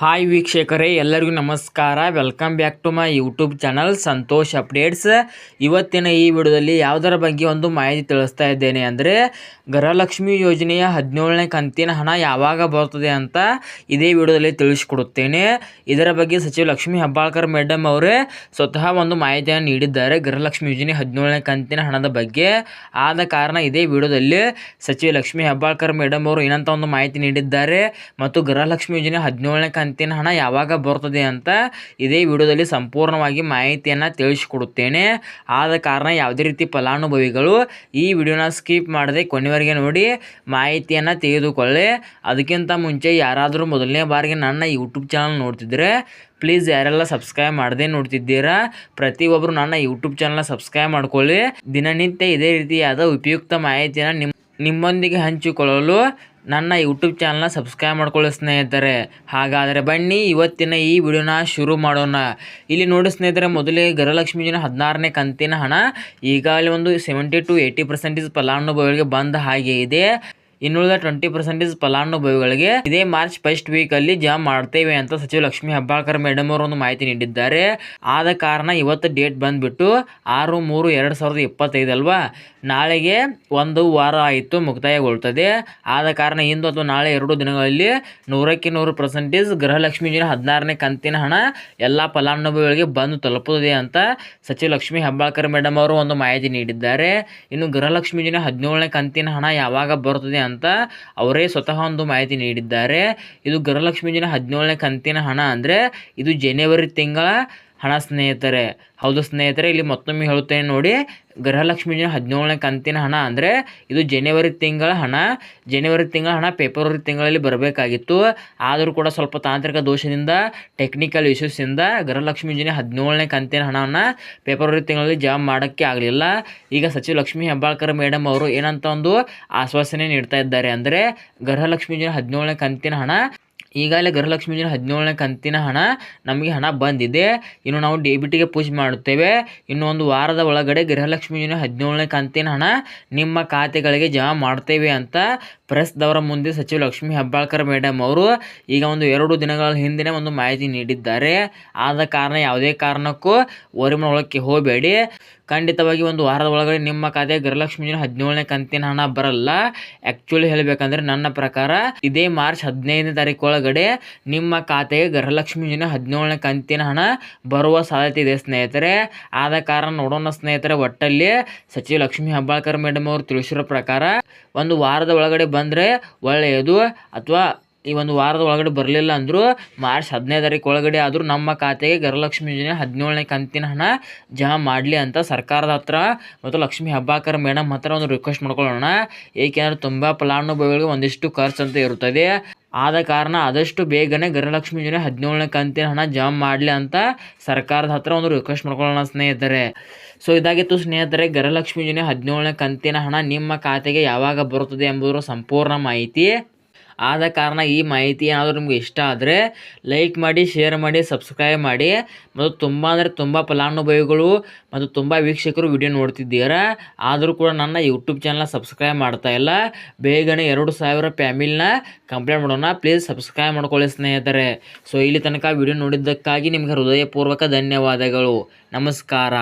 Hi ವೀಕ್ಷಕರೇ, ಎಲ್ಲರಿಗೂ ನಮಸ್ಕಾರ. Welcome back to my YouTube channel Santosh updates ಇವತ್ತಿನ ಈ ವಿಡಿಯೋದಲ್ಲಿ ಯಾವುದರ ಬಗ್ಗೆ ಒಂದು ಮಾಹಿತಿ ತಿಳಿಸ್ತಾ ಇದ್ದೇನೆ ಅಂದರೆ, ಗೃಹಲಕ್ಷ್ಮಿ ಯೋಜನೆಯ ಹದಿನೇಳನೇ ಕಂತಿನ ಹಣ ಯಾವಾಗ ಬರುತ್ತದೆ ಅಂತ ಇದೇ ವಿಡಿಯೋದಲ್ಲಿ ತಿಳಿಸಿಕೊಡುತ್ತೇನೆ. ಇದರ ಬಗ್ಗೆ ಸಚಿವ ಲಕ್ಷ್ಮಿ ಹೆಬ್ಬಾಳ್ಕರ್ ಮೇಡಮ್ ಅವರೇ ಸ್ವತಃ ಒಂದು ಮಾಹಿತಿಯನ್ನು ನೀಡಿದ್ದಾರೆ ಗೃಹಲಕ್ಷ್ಮಿ ಯೋಜನೆ ಹದಿನೇಳನೇ ಕಂತಿನ ಹಣದ ಬಗ್ಗೆ. ಆದ ಕಾರಣ ಇದೇ ವಿಡಿಯೋದಲ್ಲಿ ಸಚಿವ ಲಕ್ಷ್ಮಿ ಹೆಬ್ಬಾಳ್ಕರ್ ಮೇಡಮ್ ಅವರು ಏನಂತ ಒಂದು ಮಾಹಿತಿ ನೀಡಿದ್ದಾರೆ ಮತ್ತು ಗೃಹಲಕ್ಷ್ಮಿ ಯೋಜನೆ ಹದಿನೇಳನೇ ಕಂತಿನ ಹಣ ಯಾವಾಗ ಬರ್ತದೆ ಅಂತ ಇದೇ ವಿಡಿಯೋದಲ್ಲಿ ಸಂಪೂರ್ಣವಾಗಿ ಮಾಹಿತಿಯನ್ನು ತಿಳಿಸಿಕೊಡುತ್ತೇನೆ. ಆದ ಕಾರಣ ಯಾವುದೇ ರೀತಿ ಫಲಾನುಭವಿಗಳು ಈ ವಿಡಿಯೋನ ಸ್ಕಿಪ್ ಮಾಡದೆ ಕೊನೆವರೆಗೆ ನೋಡಿ ಮಾಹಿತಿಯನ್ನು ತೆಗೆದುಕೊಳ್ಳಿ. ಅದಕ್ಕಿಂತ ಮುಂಚೆ ಯಾರಾದರೂ ಮೊದಲನೇ ಬಾರಿಗೆ ನನ್ನ ಯೂಟ್ಯೂಬ್ ಚಾನಲ್ ನೋಡ್ತಿದ್ರೆ ಪ್ಲೀಸ್ ಯಾರೆಲ್ಲ ಸಬ್ಸ್ಕ್ರೈಬ್ ಮಾಡದೆ ನೋಡ್ತಿದ್ದೀರಾ, ಪ್ರತಿಯೊಬ್ಬರು ನನ್ನ ಯೂಟ್ಯೂಬ್ ಚಾನಲ್ನ ಸಬ್ಸ್ಕ್ರೈಬ್ ಮಾಡ್ಕೊಳ್ಳಿ. ದಿನನಿತ್ಯ ಇದೇ ರೀತಿಯಾದ ಉಪಯುಕ್ತ ಮಾಹಿತಿಯನ್ನು ನಿಮ್ಮ ನಿಮ್ಮೊಂದಿಗೆ ಹಂಚಿಕೊಳ್ಳಲು ನನ್ನ ಯೂಟ್ಯೂಬ್ ಚಾನಲ್ನ ಸಬ್ಸ್ಕ್ರೈಬ್ ಮಾಡ್ಕೊಳ್ಳಿ ಸ್ನೇಹಿತರೆ. ಹಾಗಾದರೆ ಬನ್ನಿ, ಇವತ್ತಿನ ಈ ವಿಡಿಯೋನ ಶುರು ಮಾಡೋಣ. ಇಲ್ಲಿ ನೋಡಿ ಸ್ನೇಹಿತರೆ, ಮೊದಲೇ ಗೃಹಲಕ್ಷ್ಮಿ ಯೋಜನೆ ಹದಿನಾರನೇ ಕಂತಿನ ಹಣ ಈಗಾಗಲೇ ಒಂದು ಸೆವೆಂಟಿ ಟು ಏಯ್ಟಿ ಪರ್ಸೆಂಟೇಜ್ ಫಲಾನುಭವಿಗಳಿಗೆ ಬಂದ ಹಾಗೆ ಇದೆ. ಇನ್ನುಳಿದ ಟ್ವೆಂಟಿ ಪರ್ಸೆಂಟೇಜ್ ಫಲಾನುಭವಿಗಳಿಗೆ ಇದೇ ಮಾರ್ಚ್ ಫಸ್ಟ್ ವೀಕ್ ಅಲ್ಲಿ ಜಮಾ ಮಾಡ್ತೇವೆ ಅಂತ ಸಚಿವ ಲಕ್ಷ್ಮಿ ಹೆಬ್ಬಾಳ್ಕರ್ ಮೇಡಮ್ ಅವರು ಒಂದು ಮಾಹಿತಿ ನೀಡಿದ್ದಾರೆ. ಆದ ಕಾರಣ ಇವತ್ತು ಡೇಟ್ ಬಂದ್ಬಿಟ್ಟು ಆರು ಮೂರು ಎರಡು ಸಾವಿರದ ಇಪ್ಪತ್ತೈದು ಅಲ್ವಾ? ನಾಳೆಗೆ ಒಂದು ವಾರ ಆಯಿತು ಮುಕ್ತಾಯಗೊಳ್ತದೆ. ಆದ ಕಾರಣ ಇಂದು ಅಥವಾ ನಾಳೆ ಎರಡು ದಿನಗಳಲ್ಲಿ ನೂರಕ್ಕೆ ನೂರು ಪರ್ಸೆಂಟೇಜ್ ಗೃಹಲಕ್ಷ್ಮಿ ಯೋಜನೆ ಹದಿನಾರನೇ ಕಂತಿನ ಹಣ ಎಲ್ಲ ಫಲಾನುಭವಿಗಳಿಗೆ ಬಂದು ತಲುಪುತ್ತದೆ ಅಂತ ಸಚಿವ ಲಕ್ಷ್ಮಿ ಹೆಬ್ಬಾಳ್ಕರ್ ಮೇಡಮ್ ಅವರು ಒಂದು ಮಾಹಿತಿ ನೀಡಿದ್ದಾರೆ. ಇನ್ನು ಗೃಹಲಕ್ಷ್ಮಿ ಯೋಜನೆ ಹದಿನೇಳನೇ ಕಂತಿನ ಹಣ ಯಾವಾಗ ಬರುತ್ತದೆ ಅಂತ ಅವರೇ ಸ್ವತಃ ಒಂದು ಮಾಹಿತಿ ನೀಡಿದ್ದಾರೆ. ಇದು ಗೃಹಲಕ್ಷ್ಮಿ ಯೋಜನೆ ಹದಿನೇಳನೇ ಕಂತಿನ ಹಣ ಅಂದರೆ ಇದು ಜನವರಿ ತಿಂಗಳ ಹಣ ಸ್ನೇಹಿತರೆ. ಹೌದು ಸ್ನೇಹಿತರೆ, ಇಲ್ಲಿ ಮತ್ತೊಮ್ಮೆ ಹೇಳುತ್ತೇನೆ ನೋಡಿ ಗೃಹಲಕ್ಷ್ಮಿ ಯೋಜನೆ ಹದಿನೇಳನೇ ಕಂತಿನ ಹಣ ಅಂದರೆ ಇದು ಜನವರಿ ತಿಂಗಳ ಹಣ. ಜನವರಿ ತಿಂಗಳ ಹಣ ಫೆಬ್ರವರಿ ತಿಂಗಳಲ್ಲಿ ಬರಬೇಕಾಗಿತ್ತು. ಆದರೂ ಕೂಡ ಸ್ವಲ್ಪ ತಾಂತ್ರಿಕ ದೋಷದಿಂದ ಟೆಕ್ನಿಕಲ್ ಇಶ್ಯೂಸಿಂದ ಗೃಹಲಕ್ಷ್ಮಿ ಯೋಜನೆ ಹದಿನೇಳನೇ ಕಂತಿನ ಹಣವನ್ನು ಫೆಬ್ರವರಿ ತಿಂಗಳಲ್ಲಿ ಜಮಾ ಮಾಡೋಕ್ಕೆ ಆಗಲಿಲ್ಲ. ಈಗ ಸಚಿವ ಲಕ್ಷ್ಮಿ ಹೆಬ್ಬಾಳ್ಕರ್ ಮೇಡಮ್ ಅವರು ಏನಂತ ಒಂದು ಆಶ್ವಾಸನೆ ನೀಡ್ತಾ ಇದ್ದಾರೆ ಅಂದರೆ ಗೃಹಲಕ್ಷ್ಮಿ ಯೋಜನೆ ಹದಿನೇಳನೇ ಕಂತಿನ ಹಣ ಈಗಾಗಲೇ ಗೃಹಲಕ್ಷ್ಮಿ ಯೋಜನೆ ಹದಿನೇಳನೇ ಕಂತಿನ ಹಣ ನಮಗೆ ಹಣ ಬಂದಿದೆ. ಇನ್ನು ನಾವು ಡೆಬಿಟಿಗೆ ಪೂಜೆ ಮಾಡುತ್ತೇವೆ. ಇನ್ನು ಒಂದು ವಾರದ ಒಳಗಡೆ ಗೃಹಲಕ್ಷ್ಮಿ ಯೋಜನೆ ಹದಿನೇಳನೇ ಕಂತಿನ ಹಣ ನಿಮ್ಮ ಖಾತೆಗಳಿಗೆ ಜಮಾ ಮಾಡ್ತೇವೆ ಅಂತ ಪ್ರೆಸ್ದವರ ಮುಂದೆ ಸಚಿವ ಲಕ್ಷ್ಮೀ ಹೆಬ್ಬಾಳ್ಕರ್ ಮೇಡಮ್ ಅವರು ಈಗ ಒಂದು ಎರಡು ದಿನಗಳ ಹಿಂದಿನ ಒಂದು ಮಾಹಿತಿ ನೀಡಿದ್ದಾರೆ. ಆದ ಕಾರಣ ಯಾವುದೇ ಕಾರಣಕ್ಕೂ ಒಳಕ್ಕೆ ಹೋಗಬೇಡಿ. ಖಂಡಿತವಾಗಿ ಒಂದು ವಾರದ ಒಳಗಡೆ ನಿಮ್ಮ ಖಾತೆ ಗೃಹಲಕ್ಷ್ಮಿ ಹದಿನೇಳನೇ ಕಂತಿನ ಹಣ ಬರಲ್ಲ. ಆ್ಯಕ್ಚುಲಿ ಹೇಳಬೇಕಂದ್ರೆ ನನ್ನ ಪ್ರಕಾರ ಇದೇ ಮಾರ್ಚ್ ಹದಿನೈದನೇ ತಾರೀಕು ಒಳಗಡೆ ನಿಮ್ಮ ಖಾತೆಗೆ ಗೃಹಲಕ್ಷ್ಮಿ ಯೋಜನೆ ಹದಿನೇಳನೇ ಕಂತಿನ ಹಣ ಬರುವ ಸಾಧ್ಯತೆ ಇದೆ ಸ್ನೇಹಿತರೆ. ಆದ ಕಾರಣ ನೋಡೋಣ ಸ್ನೇಹಿತರೆ ಒಟ್ಟಲ್ಲಿ ಸಚಿವ ಲಕ್ಷ್ಮೀ ಹೆಬ್ಬಾಳ್ಕರ್ ಮೇಡಮ್ ಅವರು ತಿಳಿಸಿರೋ ಪ್ರಕಾರ ಒಂದು ವಾರದ ಒಳಗಡೆ ಬಂದರೆ ಒಳ್ಳೆಯದು ಅಥವಾ ಈ ಒಂದು ವಾರದ ಒಳಗಡೆ ಬರಲಿಲ್ಲ ಅಂದರೂ ಮಾರ್ಚ್ ಹದಿನೈದು ತಾರೀಕು ಒಳಗಡೆ ಆದರೂ ನಮ್ಮ ಖಾತೆಗೆ ಗೃಹಲಕ್ಷ್ಮಿ ಯೋಜನೆ ಹದಿನೇಳನೇ ಕಂತಿನ ಹಣ ಜಮಾ ಮಾಡಲಿ ಅಂತ ಸರ್ಕಾರದ ಹತ್ರ ಮತ್ತು ಲಕ್ಷ್ಮೀ ಹಬ್ಬಾಕರ್ ಮೇಡಮ್ ಹತ್ರ ಒಂದು ರಿಕ್ವೆಸ್ಟ್ ಮಾಡ್ಕೊಳ್ಳೋಣ. ಏಕೆಂದರೆ ತುಂಬ ಫಲಾನುಭವಿಗಳಿಗೆ ಒಂದಿಷ್ಟು ಖರ್ಚು ಅಂತ ಇರುತ್ತದೆ. ಆದ ಕಾರಣ ಆದಷ್ಟು ಬೇಗನೆ ಗೃಹಲಕ್ಷ್ಮಿ ಯೋಜನೆ ಹದಿನೇಳನೇ ಕಂತಿನ ಹಣ ಜಮಾ ಮಾಡಲಿ ಅಂತ ಸರ್ಕಾರದ ಹತ್ರ ಒಂದು ರಿಕ್ವೆಸ್ಟ್ ಮಾಡ್ಕೊಳ್ಳೋಣ ಸ್ನೇಹಿತರೆ. ಸೊ ಇದಾಗಿತ್ತು ಸ್ನೇಹಿತರೆ ಗೃಹಲಕ್ಷ್ಮಿ ಯೋಜನೆ ಹದಿನೇಳನೇ ಕಂತಿನ ಹಣ ನಿಮ್ಮ ಖಾತೆಗೆ ಯಾವಾಗ ಬರುತ್ತದೆ ಎಂಬುದರ ಸಂಪೂರ್ಣ ಮಾಹಿತಿ. ಆದ ಕಾರಣ ಈ ಮಾಹಿತಿ ಏನಾದರೂ ನಿಮ್ಗೆ ಇಷ್ಟ ಆದರೆ ಲೈಕ್ ಮಾಡಿ ಶೇರ್ ಮಾಡಿ ಸಬ್ಸ್ಕ್ರೈಬ್ ಮಾಡಿ ಮತ್ತು ತುಂಬ ಅಂದರೆ ತುಂಬ ಫಲಾನುಭವಿಗಳು ಮತ್ತು ತುಂಬ ವೀಕ್ಷಕರು ವಿಡಿಯೋ ನೋಡ್ತಿದ್ದೀರಾ? ಆದರೂ ಕೂಡ ನನ್ನ ಯೂಟ್ಯೂಬ್ ಚಾನಲ್ನ ಸಬ್ಸ್ಕ್ರೈಬ್ ಮಾಡ್ತಾ ಇಲ್ಲ. ಬೇಗನೆ ಎರಡು ಸಾವಿರ ಫ್ಯಾಮಿಲಿನ ಕಂಪ್ಲೇಂಟ್ ಮಾಡೋಣ. ಪ್ಲೀಸ್ ಸಬ್ಸ್ಕ್ರೈಬ್ ಮಾಡ್ಕೊಳ್ಳಿ ಸ್ನೇಹಿತರೆ. ಸೊ ಇಲ್ಲಿ ತನಕ ವಿಡಿಯೋ ನೋಡಿದ್ದಕ್ಕಾಗಿ ನಿಮಗೆ ಹೃದಯಪೂರ್ವಕ ಧನ್ಯವಾದಗಳು. ನಮಸ್ಕಾರ.